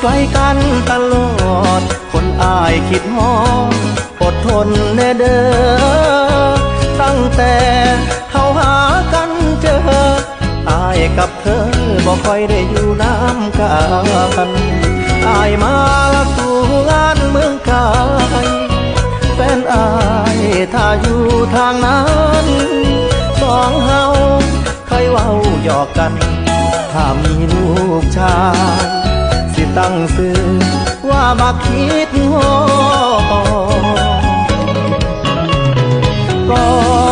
ไกลกันตลอด คนอายคิดฮอดอดทนแน่เด้อตั้งแต่เขาหากันเจออายกับเธอบ่ค่อยได้อยู่น้ำกันอายมาละสู่งานเมืองกายแฟนอายถ้าอยู่ทางนั้นสองเฮาเคยเว้าหยอกกัน ถ้ามีลูกชาย ตั้งซื้อว่าบักคิดฮอกอ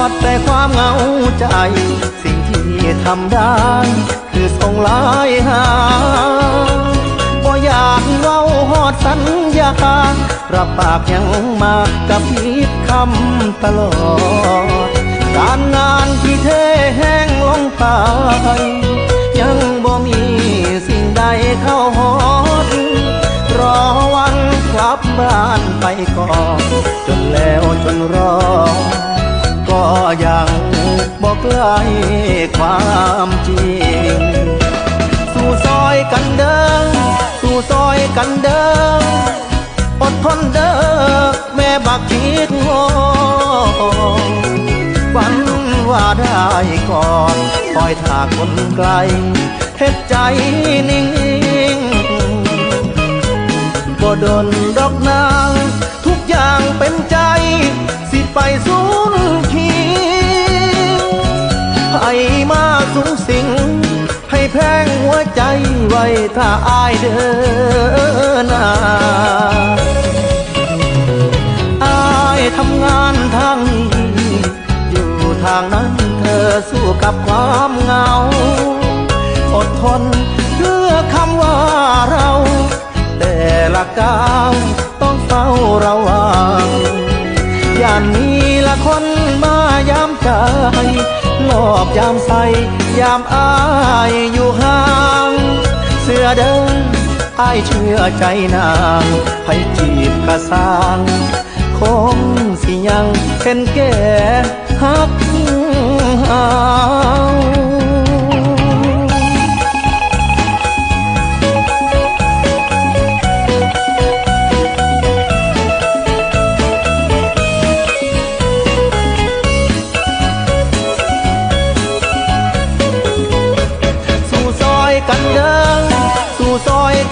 ดแต่ความเหงาใจ สิ่งที่ทำได้ คือส่งลายหาบ่อยากเว้าหอดสัญญารับปากยังมากับพิบคำตลอด การงานที่เทแห้งลงไป ลับบ้านไปก่อนจนแล้วจนรอ ก็ยังบอกใกล้ความจริง สู่ซอยกันเดิมสู่ซอยกันเดิมอดทนเด้อแม่บักคิดงอฝันว่าได้ก่อนคอยถากคนไกลเฮ็ดใจนิ่ง ดนดอกนาง ทุกอย่างเป็นใจ สิไปสูญขีให้มาสูงสิง ให้แพงหัวใจไว้ถ้าอายเดินน้าอายทำงานทางนี้อยู่ทางนั้นเธอสู้กับความเหงา อดทนเพื่อคำว่าเรา ละกาวต้องเฝ้าระวังย่านนี้ละคนมายามใจหลอบยามใสยามอายอยู่ห่าง เสื้อเดินอายเชื่อใจนางให้จีบกระสางคงสิยังเป็นแก่ฮักเฮา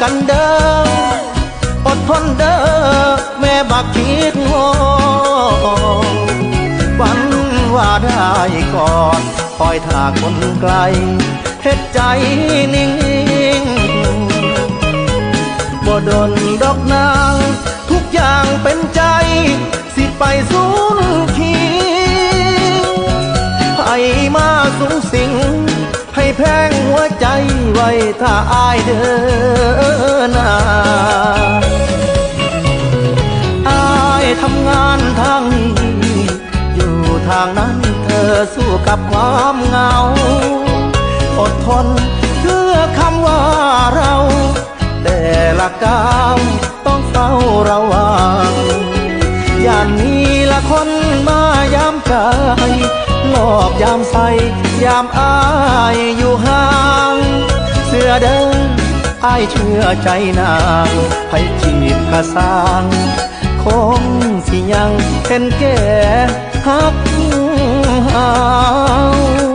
กันเดิมอดทนเด้อแม่บักคิดงอฝันว่าได้ก่อนคอยถากคนไกลเฮ็ดใจนิ่งบ่ดนดอกนาง ทุกอย่างเป็นใจ สิไปสู ถ้าอายเดินหน้าอายทำงานทางนี้อยู่ทางนั้นเธอสู้กับความเหงา อดทนเพื่อคำว่าเรา แต่ละก้าวต้องเฝ้าระวังย่านนี้ละคนมายามกายหลอบยามใสยามอายอยู่ห่าง อเดินอายเชื่อใจนางให้จีบกระสางคงสิยังเป็นแก่ฮักเฮา